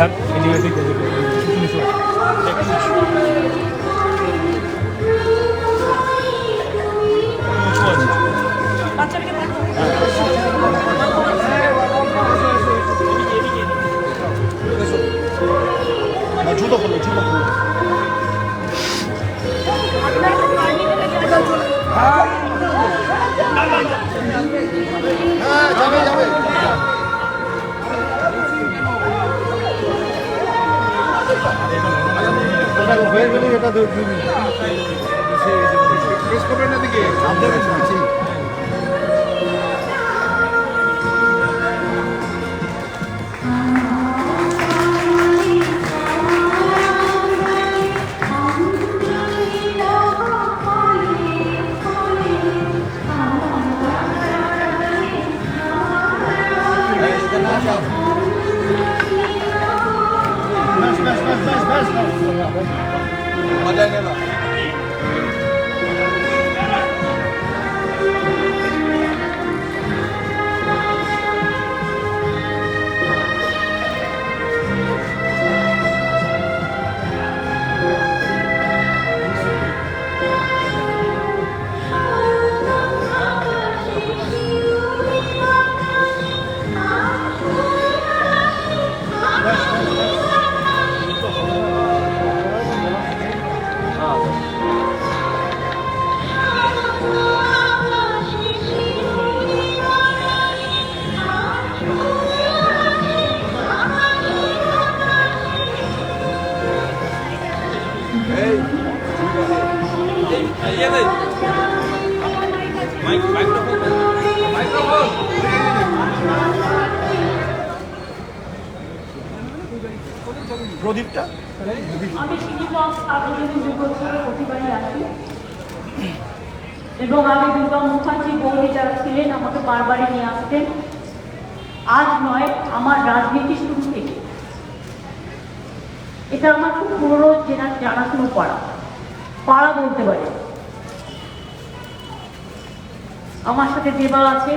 Sir. এদিকে এদিকে এদিকে কিছু নিচু আছে উঁচু আছে বাচ্চাটাকে পাঠাও। না, জুতো খুলো জুতো খুলো আপনার তো পানি ঢেলে গেছে। প্রতিবারই আসি এবং আমি দুর্গা মুখার্জি বৌদি যারা ছিলেন, আমাকে বারবারই নিয়ে আসতেন আজ নয়, আমার রাজনীতি শুরু থেকে। এটা আমার খুব পুরো জেনা জানাশুনো পাড়া পাড়া বলতে পারে আমার সাথে দেবা আছে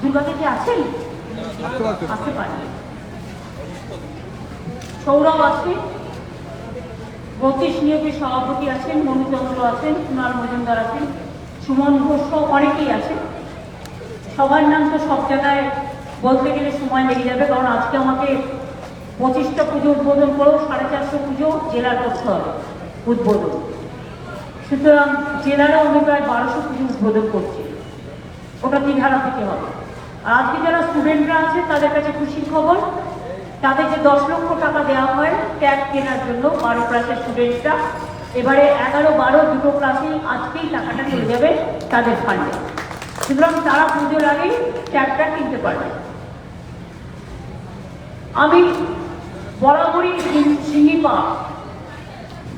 দুর্গা থেকে আছেন আসতে সৌরভ আছে বত্রিশ নিয়োগের সভাপতি আছেন মনুচন্দ্র আছেন, কুণাল মজুমদার আছেন, সুমন ঘোষ অনেকেই আছেন সবার নাম তো সব জায়গায় বলতে গেলে সময় লেগে যাবে, কারণ আজকে আমাকে পঁচিশটা পুজো উদ্বোধন করেও সাড়ে চারশো পুজো জেলার করতে হবে, উদ্বোধন। সুতরাং জেলারা আমি প্রায় বারোশো পুজো উদ্বোধন করছে। ওটা তিনহারা থেকে হবে। আর আজকে যারা স্টুডেন্টরা আছে, তাদের কাছে খুশির খবর তাদের যে দশ লক্ষ টাকা দেওয়া হয় ট্যাগ কেনার জন্য বারো ক্লাসের স্টুডেন্টরা এবারে এগারো, বারো দুটো ক্লাসেই আজকেই টাকাটা চলে যাবে তাদের ফান্ডে সুতরাং তারা পুজোর আগেই ট্যাগটা কিনতে পারবে। আমি বরাবরই সিঙ্গিপা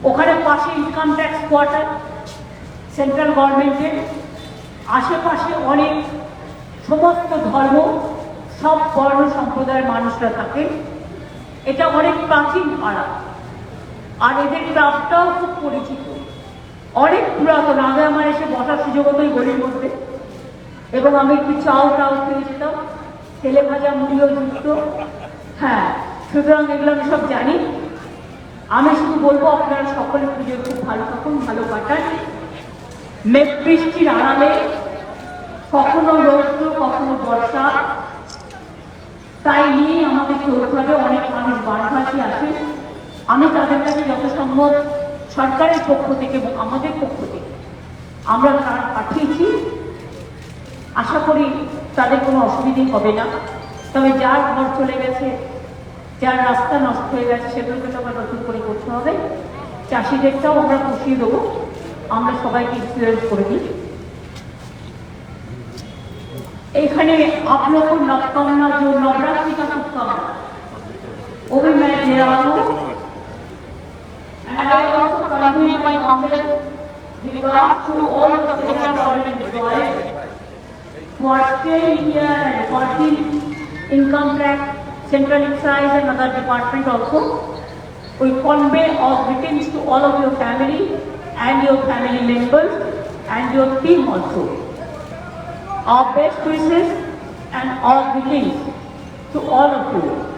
ওখানে পাশে ইনকাম ট্যাক্স কোয়ার্টার সেন্ট্রাল গভর্নমেন্টের আশেপাশে অনেক সমস্ত ধর্ম, সব বর্ণ সম্প্রদায়ের মানুষরা থাকেন এটা অনেক প্রাচীন পাড়া আর এদের ক্লাবটাও খুব পরিচিত। অনেক পুরাতন। আগে আমার এসে বসার সুযোগ হতো এই গলির মধ্যে। এবং আমি একটু চাও টাও খেয়ে যেতাম তেলে ভাজা মুড়িও যুক্ত। হ্যাঁ সুতরাং এগুলো আমি সব জানি। আমি শুধু বলব, আপনারা সকলে পুজো খুব ভালো থাকুন, ভালো কাটান। মেঘ বৃষ্টির আড়ালে কখনো রৌদ্র, কখনো বর্ষা। তাই নিয়ে আমাদের চলতে অনেক মানুষ বানভাসী আছে। আমি তাদের কাছে যত সম্ভব সরকারের পক্ষ থেকে এবং আমাদের পক্ষ থেকে আমরা তার পাঠিয়েছি। আশা করি তাদের কোনো অসুবিধে হবে না। তবে যার ঘর চলে গেছে যার রাস্তা নষ্ট হয়ে গেছে সেগুলোকে তো আবার নতুন করে করতে হবে চাষিদেরটাও আমরা পুষিয়ে দেবো আমরা সবাইকে ইনফ্লুয়েন্স করে দিই এখানে आप लोग को नवकामना जो नवरात्रि का शुभकामना वो भी मैं दे रहा हूँ And I also convey my compliments regards to all the federal government employees who are staying here and working income tax, central excise and other department also. We convey our greetings to all of your family and your family members and your team also. Our best wishes and our greetings to all of you.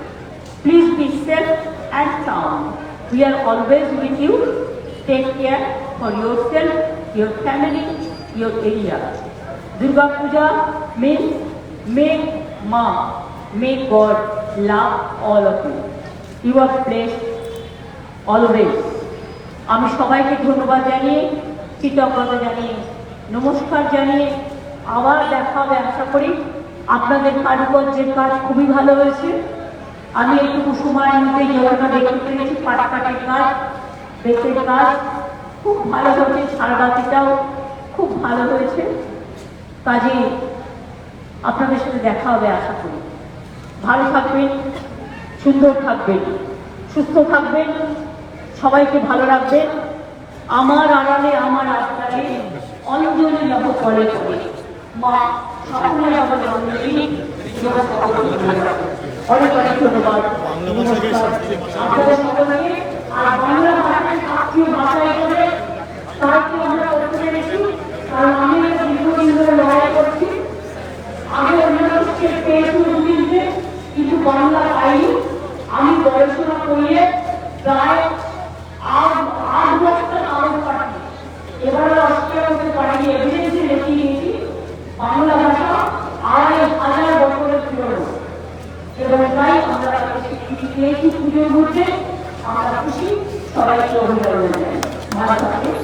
Please be safe and sound. We are always with you. Take care for yourself, your family, your area. Durga Puja means make Ma, may God love all of you. You are blessed always আমি সবাইকে ধন্যবাদ জানিয়ে, কৃতজ্ঞতা জানিয়ে, নমস্কার জানিয়ে আবার দেখা আশা করি। আপনাদের কারুকার্যের কাজ খুবই ভালো হয়েছে। আমি একটু সময়ের মধ্যে যতটা দেখতে পেরেছি পাটকাটের কাজ, বেতের কাজ। খুব ভালো হয়েছে সারবাতিটাও খুব ভালো হয়েছে। কাজে আপনাদের সাথে দেখা হবে আশা করি। ভালো থাকবেন সুন্দর থাকবেন সুস্থ থাকবেন সবাইকে ভালো রাখবেন। আমার আড়ালে আমার আত্মারে অঞ্জলি লহ করে করে। মা সকলে আমাদের অঞ্জলি অনেক অনেক ধন্যবাদ। আপনাদের সকলকে আর এই পুজোর মধ্যে আমরা খুশি সবাইকে অভিনন্দন জানাই ভালো থাকবে